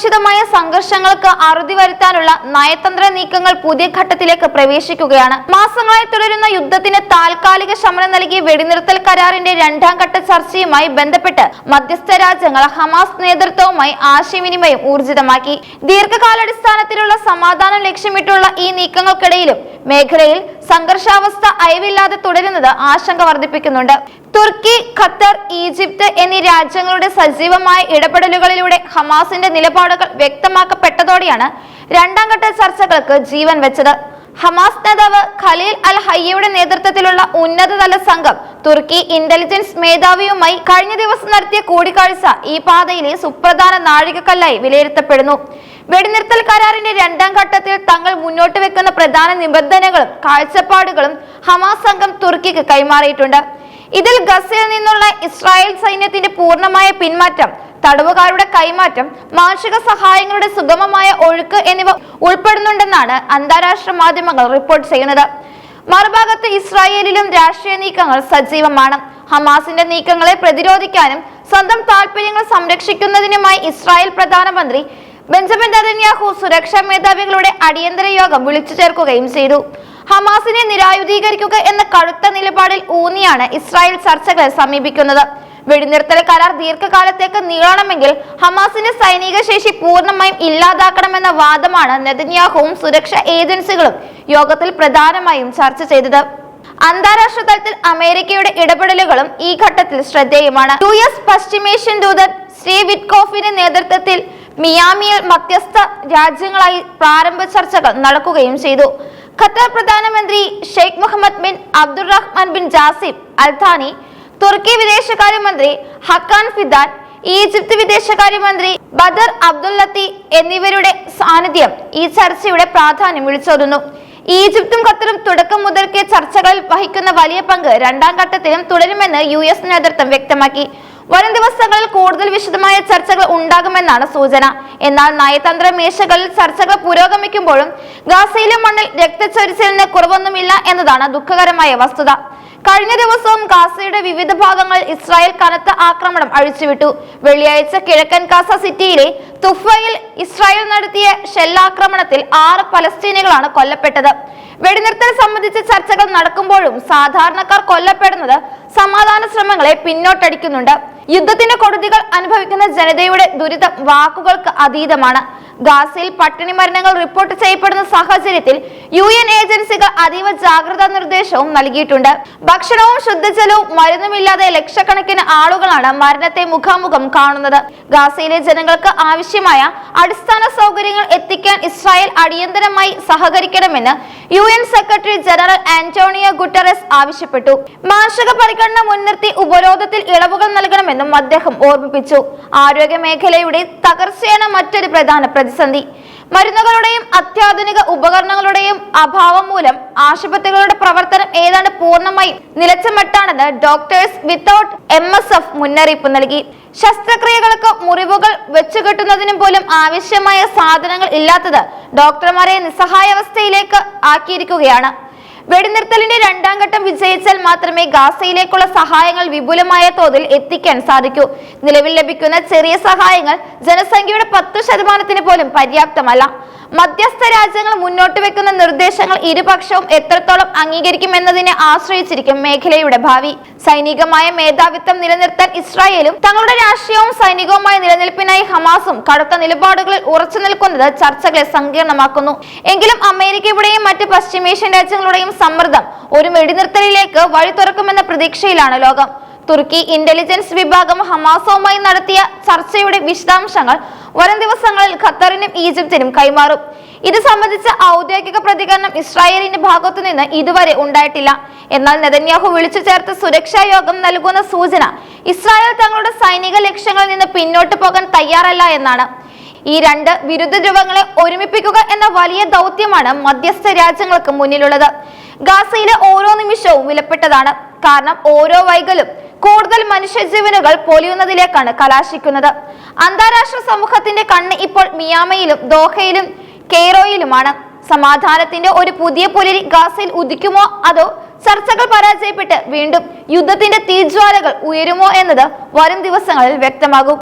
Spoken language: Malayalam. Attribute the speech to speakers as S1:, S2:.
S1: അപ്രതീക്ഷിതമായ സംഘർഷങ്ങൾക്ക് അറുതി വരുത്താനുള്ള നയതന്ത്ര നീക്കങ്ങൾ പുതിയ ഘട്ടത്തിലേക്ക് പ്രവേശിക്കുകയാണ്. മാസങ്ങളായി തുടരുന്ന യുദ്ധത്തിന് താൽക്കാലിക ശമനം നൽകി വെടിനിർത്തൽ കരാറിന്റെ രണ്ടാം ഘട്ട ചർച്ചയുമായി ബന്ധപ്പെട്ട് മധ്യസ്ഥ രാജ്യങ്ങൾ ഹമാസ് നേതൃത്വവുമായി ആശയവിനിമയം ഊർജിതമാക്കി. ദീർഘകാലാടിസ്ഥാനത്തിലുള്ള സമാധാനം ലക്ഷ്യമിട്ടുള്ള ഈ നീക്കങ്ങൾക്കിടയിലും മേഖലയിൽ സംഘർഷാവസ്ഥ അയവില്ലാതെ തുടരുന്നത് ആശങ്ക വർദ്ധിപ്പിക്കുന്നുണ്ട്. തുർക്കി ഖത്തർ ഈജിപ്ത് എന്നീ രാജ്യങ്ങളുടെ സജീവമായ ഇടപെടലുകളിലൂടെ ഹമാസിന്റെ നിലപാടുകൾ വ്യക്തമാക്കപ്പെട്ടതോടെയാണ് രണ്ടാം ഘട്ട ചർച്ചകൾക്ക് ജീവൻ വെച്ചത്. ഹമാസ് നേതാവ് ഖലീൽ അൽ ഹയ്യയുടെ നേതൃത്വത്തിലുള്ള ഉന്നതതല സംഘം തുർക്കി ഇന്റലിജൻസ് മേധാവിയുമായി കഴിഞ്ഞ ദിവസം നടത്തിയ കൂടിക്കാഴ്ച ഈ പാതയിലെ സുപ്രധാന നാഴികക്കല്ലായി വിലയിരുത്തപ്പെടുന്നു. വെടിനിർത്തൽ കരാറിന്റെ രണ്ടാം ഘട്ടത്തിൽ തങ്ങൾ മുന്നോട്ട് വെക്കുന്ന പ്രധാന നിബന്ധനകളും കാഴ്ചപ്പാടുകളും ഹമാസ് സംഘം തുർക്കിക്ക് കൈമാറിയിട്ടുണ്ട്. ഇതിൽ ഗസയിൽ നിന്നുള്ള ഇസ്രായേൽ സൈന്യത്തിന്റെ പൂർണമായ പിന്മാറ്റം തടവുകാരുടെ കൈമാറ്റം മാനുഷിക സഹായങ്ങളുടെ സുഗമമായ ഒഴുക്ക് എന്നിവ ഉൾപ്പെടുന്നുണ്ടെന്നാണ് അന്താരാഷ്ട്ര മാധ്യമങ്ങൾ റിപ്പോർട്ട് ചെയ്യുന്നത്. മറുഭാഗത്ത് ഇസ്രായേലിലും രാഷ്ട്രീയ നീക്കങ്ങൾ സജീവമാണ്. ഹമാസിന്റെ നീക്കങ്ങളെ പ്രതിരോധിക്കാനും സ്വന്തം താൽപര്യങ്ങൾ സംരക്ഷിക്കുന്നതിനുമായി ഇസ്രായേൽ പ്രധാനമന്ത്രി ബെഞ്ചമിൻ നെതന്യാഹു സുരക്ഷാ മേധാവികളുടെ അടിയന്തര യോഗം വിളിച്ചു ചേർക്കുകയും ചെയ്തു. ഹമാസിനെ നിരായുധീകരിക്കുക എന്ന കടുത്ത നിലപാടിൽ ഊന്നിയാണ് ഇസ്രായേൽ ചർച്ചകളെ സമീപിക്കുന്നത്. വെടിനിർത്തൽ കരാർ ദീർഘകാലത്തേക്ക് നീളണമെങ്കിൽ ഹമാസിന്റെ സൈനിക ശേഷി പൂർണമായും ഇല്ലാതാക്കണമെന്ന വാദമാണ് നെതന്യാഹുവും സുരക്ഷാ ഏജൻസികളും യോഗത്തിൽ പ്രധാനമായും ചർച്ച ചെയ്തത്. അന്താരാഷ്ട്ര തലത്തിൽ അമേരിക്കയുടെ ഇടപെടലുകളും ഈ ഘട്ടത്തിൽ ശ്രദ്ധേയമാണ്. യു എസ് പശ്ചിമേഷ്യൻ ദൂതൻ ശ്രീ വിറ്റ്കോഫിന്റെ നേതൃത്വത്തിൽ മിയാമിയിൽ മധ്യസ്ഥ രാജ്യങ്ങളായി പ്രാരംഭ ചർച്ചകൾ നടക്കുകയും ചെയ്തു. ഖത്തർ പ്രധാനമന്ത്രി Sheikh Mohammed bin Abdulrahman bin Jassim Al Thani തുർക്കി വിദേശകാര്യമന്ത്രി ഹക്കാൻ ഫിദാൻ ഈജിപ്ത് വിദേശകാര്യമന്ത്രി ബദർ അബ്ദുല്ലത്തി എന്നിവരുടെ സാന്നിധ്യം ഈ ചർച്ചയുടെ പ്രാധാന്യം വിളിച്ചോതുന്നു. ഈജിപ്തും ഖത്തറും തുടക്കം മുതൽക്കേ ചർച്ചകളിൽ വഹിക്കുന്ന വലിയ പങ്ക് രണ്ടാം ഘട്ടത്തിലും തുടരുമെന്ന് യു എസ് നേതൃത്വം വ്യക്തമാക്കി. വരും ദിവസങ്ങളിൽ കൂടുതൽ വിശദമായ ചർച്ചകൾ ഉണ്ടാകുമെന്നാണ് സൂചന. എന്നാൽ നയതന്ത്ര മേശകളിൽ ചർച്ചകൾ പുരോഗമിക്കുമ്പോഴും ഗാസയിലെ മണ്ണിൽ രക്തച്ചൊരിച്ചിലിന് കുറവൊന്നുമില്ല എന്നതാണ് ദുഃഖകരമായ വസ്തുത. കഴിഞ്ഞ ദിവസവും ഗാസയുടെ വിവിധ ഭാഗങ്ങളിൽ ഇസ്രായേൽ കനത്ത ആക്രമണം അഴിച്ചുവിട്ടു. വെള്ളിയാഴ്ച കിഴക്കൻ ഗാസ സിറ്റിയിലെ തുഫയിൽ ഇസ്രായേൽ നടത്തിയ ഷെല്ലാക്രമണത്തിൽ ആറ് പലസ്തീനികളാണ് കൊല്ലപ്പെട്ടത്. വെടിനിർത്തൽ സംബന്ധിച്ച ചർച്ചകൾ നടക്കുമ്പോഴും സാധാരണക്കാർ കൊല്ലപ്പെടുന്നത് സമാധാന ശ്രമങ്ങളെ പിന്നോട്ടടിക്കുന്നുണ്ട്. യുദ്ധത്തിന്റെ കൊടുതികൾ അനുഭവിക്കുന്ന ജനതയുടെ ദുരിതം വാക്കുകൾക്ക് അതീതമാണ്. ഗാസയിൽ പട്ടിണി മരണങ്ങൾ റിപ്പോർട്ട് ചെയ്യപ്പെടുന്ന സാഹചര്യത്തിൽ യു എൻ ഏജൻസികൾ അതീവ ജാഗ്രതാ നിർദ്ദേശവും നൽകിയിട്ടുണ്ട്. ഭക്ഷണവും ശുദ്ധജലവും മരുന്നുമില്ലാതെ ലക്ഷക്കണക്കിന് ആളുകളാണ് മരണത്തെ മുഖാമുഖം കാണുന്നത്. ഗാസയിലെ ജനങ്ങൾക്ക് ആവശ്യമായ അടിസ്ഥാന സൗകര്യങ്ങൾ എത്തിക്കാൻ ഇസ്രായേൽ അടിയന്തരമായി സഹകരിക്കണമെന്ന് U N secretary general Antonio Guterres ആവശ്യപ്പെട്ടു. മാനുഷിക പരിഗണന മുൻനിർത്തി ഉപരോധത്തിൽ ഇളവുകൾ നൽകണമെന്നും അദ്ദേഹം ഓർമ്മിപ്പിച്ചു. ആരോഗ്യ മേഖലയുടെ തകർച്ചയാണ് മറ്റൊരു പ്രധാന പ്രതിസന്ധി. മരുന്നുകളുടെയും അത്യാധുനിക ഉപകരണങ്ങളുടെയും അഭാവം മൂലം ആശുപത്രികളുടെ പ്രവർത്തനം ഏതാണ്ട് പൂർണമായും നിലച്ചമെട്ടാണെന്ന് doctors without M S F മുന്നറിയിപ്പ് നൽകി. ശസ്ത്രക്രിയകൾക്ക് മുറിവുകൾ വെച്ചുകെട്ടുന്നതിനും പോലും ആവശ്യമായ സാധനങ്ങൾ ഇല്ലാത്തത് ഡോക്ടർമാരെ നിസ്സഹായാവസ്ഥയിലേക്ക് ആക്കിയിരിക്കുകയാണ്. വെടിനിർത്തലിന്റെ രണ്ടാം ഘട്ടം വിജയിച്ചാൽ മാത്രമേ ഗാസയിലേക്കുള്ള സഹായങ്ങൾ വിപുലമായ തോതിൽ എത്തിക്കാൻ സാധിക്കൂ. നിലവിൽ ലഭിക്കുന്ന ചെറിയ സഹായങ്ങൾ ജനസംഖ്യയുടെ പത്ത് ശതമാനത്തിന് പോലും പര്യാപ്തമല്ല. മധ്യസ്ഥ രാജ്യങ്ങൾ മുന്നോട്ട് വെക്കുന്ന നിർദ്ദേശങ്ങൾ ഇരുപക്ഷവും എത്രത്തോളം അംഗീകരിക്കുമെന്നതിനെ ആശ്രയിച്ചിരിക്കും മേഖലയുടെ ഭാവി. സൈനികമായ മേധാവിത്വം നിലനിർത്താൻ ഇസ്രായേലും തങ്ങളുടെ രാഷ്ട്രീയവും സൈനികവുമായ നിലനിൽപ്പിനായി ഹമാസും കടുത്ത നിലപാടുകളിൽ ഉറച്ചു നിൽക്കുന്നത് ചർച്ചകളെ സങ്കീർണമാക്കുന്നു. എങ്കിലും അമേരിക്കയുടെയും മറ്റ് പശ്ചിമേഷ്യൻ രാജ്യങ്ങളുടെയും സമ്മർദ്ദം ഒരു വെടിനിർത്തലിലേക്ക് വഴി തുറക്കുമെന്ന പ്രതീക്ഷയിലാണ് ലോകം. തുർക്കി ഇന്റലിജൻസ് വിഭാഗം ഹമാസവുമായി നടത്തിയ ചർച്ചയുടെ വിശദാംശങ്ങൾ വരും ദിവസങ്ങളിൽ ഖത്തറിനും ഈജിപ്തിനും കൈമാറും. ഇത് സംബന്ധിച്ച ഔദ്യോഗിക പ്രതികരണം ഇസ്രായേലിന്റെ ഭാഗത്തു നിന്ന് ഇതുവരെ ഉണ്ടായിട്ടില്ല. എന്നാൽ നെതന്യാഹു വിളിച്ചു ചേർത്ത സുരക്ഷാ യോഗം നൽകുന്ന സൂചന ഇസ്രായേൽ തങ്ങളുടെ സൈനിക ലക്ഷ്യങ്ങളിൽ നിന്ന് പിന്നോട്ട് പോകാൻ തയ്യാറല്ല എന്നാണ്. ഈ രണ്ട് വിരുദ്ധ ധ്രുവങ്ങളെ ഒരുമിപ്പിക്കുക എന്ന വലിയ ദൗത്യമാണ് മധ്യസ്ഥ രാജ്യങ്ങൾക്ക് മുന്നിലുള്ളത്. ഗാസയിലെ ഓരോ നിമിഷവും വിലപ്പെട്ടതാണ്. കാരണം ഓരോ വൈകലും കൂടുതൽ മനുഷ്യജീവനുകൾ പൊലിയുന്നതിലേക്കാണ് കലാശിക്കുന്നത്. അന്താരാഷ്ട്ര സമൂഹത്തിന്റെ കണ്ണ് ഇപ്പോൾ മിയാമയിലും ദോഹയിലും കെയ്റോയിലുമാണ്. സമാധാനത്തിന്റെ ഒരു പുതിയ പുലരി ഗാസയിൽ ഉദിക്കുമോ അതോ ചർച്ചകൾ പരാജയപ്പെട്ട് വീണ്ടും യുദ്ധത്തിന്റെ തീജ്വാലകൾ ഉയരുമോ എന്നത് വരും ദിവസങ്ങളിൽ വ്യക്തമാകും.